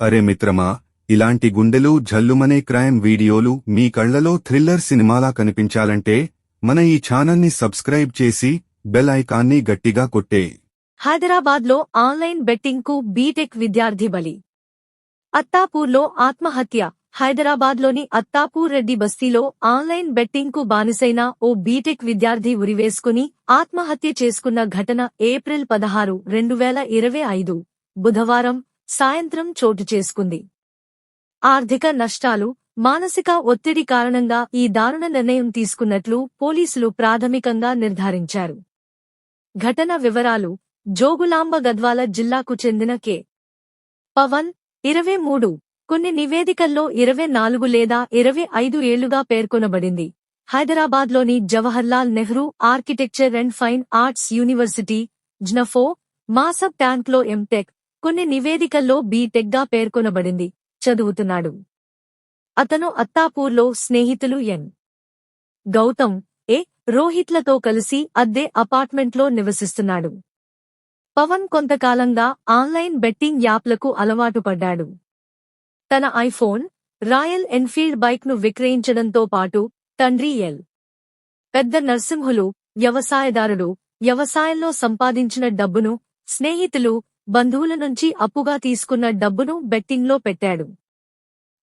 అరే మిత్రమా ఇలాంటి గుండెలు జల్లుమనే క్రైమ్ వీడియోలు మీ కళ్ళలో థ్రిల్లర్ సినిమాలా కనిపించాలంటే మన ఈ ఛానల్ని సబ్స్క్రైబ్ చేసి బెల్ ఐకాన్ని గట్టిగా కొట్టే. హైదరాబాద్లో ఆన్లైన్ బెట్టింగ్కు బీటెక్ విద్యార్థి బలి. అత్తాపూర్లో ఆత్మహత్య. హైదరాబాద్లోని అత్తాపూర్ రెడ్డి బస్తీలో ఆన్లైన్ బెట్టింగ్కు బానిసైన ఓ బీటెక్ విద్యార్థి ఉరివేసుకుని ఆత్మహత్య చేసుకున్న ఘటన ఏప్రిల్ పదహారు రెండు వేల ఇరవై ఐదు. బుధవారం సాయంత్రం చోటు చేసుకుంది. ఆర్థిక నష్టాలు మానసిక ఒత్తిడి కారణంగా ఈ దారుణ నిర్ణయం తీసుకున్నట్లు పోలీసులు ప్రాథమికంగా నిర్ధారించారు. ఘటన వివరాలు జోగులాంబ గద్వాల జిల్లాకు చెందిన కె. పవన్ ఇరవై మూడు కొన్ని నివేదికల్లో ఇరవై నాలుగు లేదా ఇరవై ఐదు ఏళ్ళుగా పేర్కొనబడింది. హైదరాబాద్లోని Jawaharlal Nehru architecture and fine arts university జ్నఫో Masab ట్యాంక్లో ఎంటెక్ కొన్ని నివేదికల్లో బీటెక్గా పేర్కొనబడింది. చదువుతున్నాడు. అతను అత్తాపూర్లో స్నేహితులు ఎన్. గౌతమ్ ఏ రోహిత్లతో కలిసి అద్దె అపార్ట్మెంట్లో నివసిస్తున్నాడు. పవన్ కొంతకాలంగా ఆన్లైన్ బెట్టింగ్ యాప్లకు అలవాటు పడ్డాడు. తన ఐఫోన్ రాయల్ ఎన్ఫీల్డ్ బైక్ను విక్రయించడంతో పాటు తండ్రి ఎల్. పెద్ద నర్సింహులు వ్యవసాయదారుడు వ్యవసాయంలో సంపాదించిన డబ్బును స్నేహితులు బంధువుల నుంచి అప్పుగా తీసుకున్న డబ్బును బెట్టింగ్లో పెట్టాడు.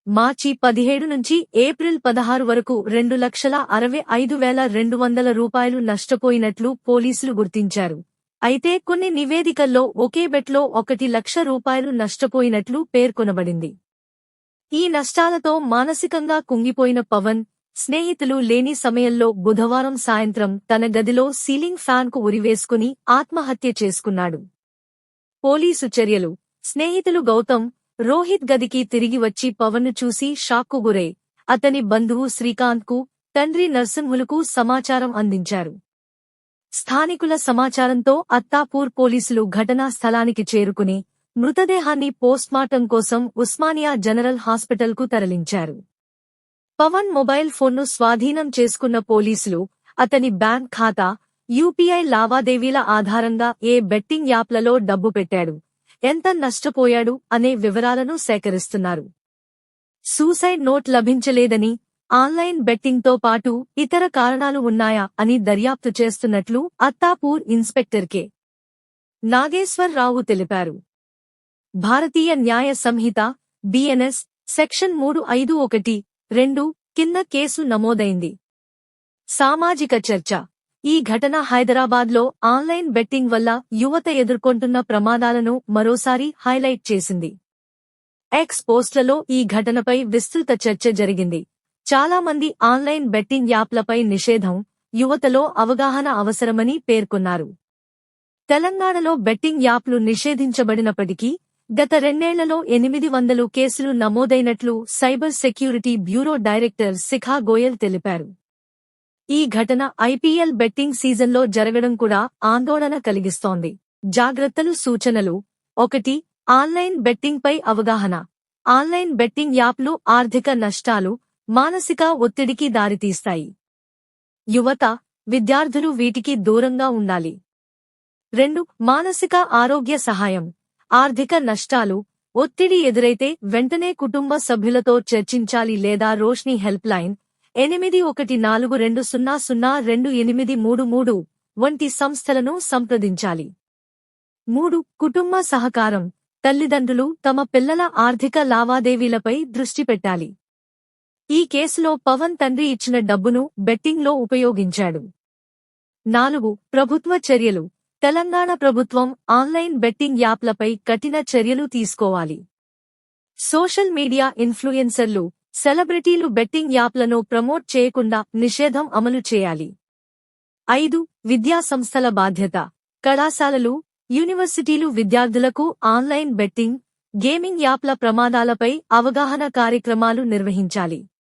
మార్చి పదిహేడు నుంచి ఏప్రిల్ పదహారు వరకు రెండు లక్షల అరవై ఐదు వేల రెండు వందల రూపాయలు నష్టపోయినట్లు పోలీసులు గుర్తించారు. అయితే కొన్ని నివేదికల్లో ఒకే బెట్లో ఒకటి లక్ష రూపాయలు నష్టపోయినట్లు పేర్కొనబడింది. ఈ నష్టాలతో మానసికంగా కుంగిపోయిన పవన్ స్నేహితులు లేని సమయంలో బుధవారం సాయంత్రం తన గదిలో సీలింగ్ ఫ్యాన్కు ఉరివేసుకుని ఆత్మహత్య చేసుకున్నాడు. పోలీసు చర్యలు. స్నేహితులు గౌతమ్ రోహిత్ గదికి తిరిగి వచ్చి పవన్ను చూసి షాక్కు గురై అతని బంధువు శ్రీకాంత్కు తండ్రి నర్సింహులకు సమాచారం అందించారు. స్థానికుల సమాచారంతో అత్తాపూర్ పోలీసులు ఘటనా స్థలానికి చేరుకుని మృతదేహాన్ని పోస్ట్మార్టం కోసం ఉస్మానియా జనరల్ హాస్పిటల్కు తరలించారు. పవన్ మొబైల్ ఫోన్ను స్వాధీనం చేసుకున్న పోలీసులు అతని బ్యాంక్ ఖాతా యూపీఐ లావాదేవీల ఆధారంగా ఏ బెట్టింగ్ యాప్లలో డబ్బు పెట్టాడు? ఎంత నష్టపోయాడు? అనే వివరాలను సేకరిస్తున్నారు. సూసైడ్ నోట్ లభించలేదని ఆన్లైన్ బెట్టింగ్తో పాటు ఇతర కారణాలు ఉన్నాయా అని దర్యాప్తు చేస్తున్నట్లు అత్తాపూర్ ఇన్స్పెక్టర్ కె. నాగేశ్వరరావు తెలిపారు. భారతీయ న్యాయ సంహిత బిఎన్ఎస్ సెక్షన్ మూడు ఐదు ఒకటి రెండు కింద కేసు నమోదైంది. సామాజిక చర్చ. ఈ ఘటన హైదరాబాద్లో ఆన్లైన్ బెట్టింగ్ వల్ల యువత ఎదుర్కొంటున్న ప్రమాదాలను మరోసారి హైలైట్ చేసింది. ఎక్స్ పోస్టులలో ఈ ఘటనపై విస్తృత చర్చ జరిగింది. చాలా మంది ఆన్లైన్ బెట్టింగ్ యాప్లపై నిషేధం యువతలో అవగాహన అవసరమని పేర్కొన్నారు. తెలంగాణలో బెట్టింగ్ యాప్లు నిషేధించబడినప్పటికీ గత రెండేళ్ళలో ఎనిమిది వందలు కేసులు నమోదైనట్లు cyber security bureau director Shikha Goyal తెలిపారు. ఈ ఘటన ఐపీఎల్ బెట్టింగ్ సీజన్లో జరగడం కూడా ఆందోళన కలిగిస్తోంది. జాగ్రత్తలు సూచనలు. ఒకటి ఆన్లైన్ బెట్టింగ్పై అవగాహన. ఆన్లైన్ బెట్టింగ్ యాప్లు ఆర్థిక నష్టాలు మానసిక ఒత్తిడికి దారితీస్తాయి. యువత విద్యార్థులు వీటికి దూరంగా ఉండాలి. రెండు మానసిక ఆరోగ్య సహాయం. ఆర్థిక నష్టాలు ఒత్తిడి ఎదురైతే వెంటనే కుటుంబ సభ్యులతో చర్చించాలి లేదా రోష్ని హెల్ప్ లైన్ ఎనిమిది ఒకటి నాలుగు రెండు సున్నా సున్నా రెండు ఎనిమిది మూడు మూడు వంటి సంస్థలను సంప్రదించాలి. మూడు కుటుంబ సహకారం తల్లిదండ్రులు తమ పిల్లల ఆర్థిక లావాదేవీలపై దృష్టి పెట్టాలి. ఈ కేసులో పవన్ తండ్రి ఇచ్చిన డబ్బును బెట్టింగ్లో ఉపయోగించాడు. నాలుగు ప్రభుత్వ చర్యలు తెలంగాణ ప్రభుత్వం ఆన్లైన్ బెట్టింగ్ యాప్లపై కఠిన చర్యలు తీసుకోవాలి. సోషల్ మీడియా ఇన్ఫ్లుయెన్సర్లు సెలబ్రిటీలు బెట్టింగ్ యాప్లను ప్రమోట్ చేయకుండా నిషేధం అమలు చేయాలి. ఐదు విద్యా సంస్థల బాధ్యత. కళాశాలలు యూనివర్సిటీలు విద్యార్థులకు ఆన్లైన్ బెట్టింగ్ గేమింగ్ యాప్ల ప్రమాదాలపై అవగాహన కార్యక్రమాలు నిర్వహించాలి.